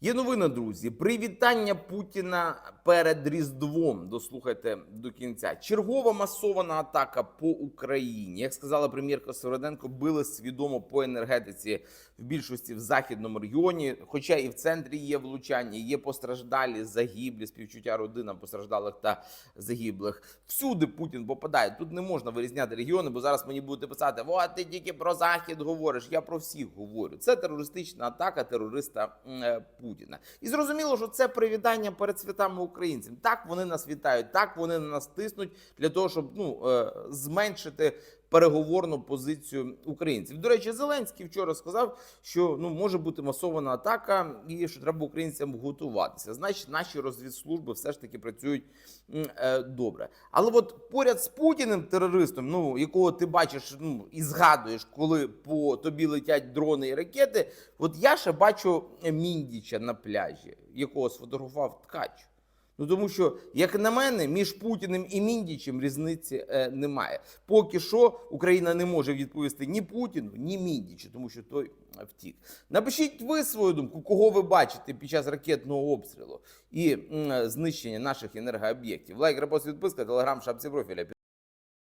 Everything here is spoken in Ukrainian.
Є новина, друзі. Привітання Путіна перед Різдвом. Дослухайте до кінця. Чергова масована атака по Україні. Як сказала прем'єрка Сороденко, били свідомо по енергетиці в більшості в західному регіоні. Хоча і в центрі є влучання, є постраждалі, загиблі, співчуття родинам постраждалих та загиблих. Всюди Путін попадає. Тут не можна вирізняти регіони, бо зараз мені будете писати: О, ти тільки про захід говориш. Я про всіх говорю. Це терористична атака терориста е, Путіна. І зрозуміло, що це привітання перед святами українцям. Так вони нас вітають, так вони на нас тиснуть для того, щоб ну е, зменшити. Переговорну позицію українців. До речі, Зеленський вчора сказав, що ну може бути масована атака, і що треба українцям готуватися. Значить, наші розвідслужби все ж таки працюють е, добре. Але от поряд з Путіним терористом, ну якого ти бачиш ну і згадуєш, коли по тобі летять дрони і ракети. От я ще бачу Міндіча на пляжі, якого сфотографував ткач. Ну тому що, як на мене, між Путіним і Міндічем різниці е, немає. Поки що Україна не може відповісти ні Путіну, ні Міндічу, тому що той е, втік. Напишіть ви свою думку, кого ви бачите під час ракетного обстрілу і м, знищення наших енергооб'єктів. Лайк, репост, відписка, телеграм, шапці профіля.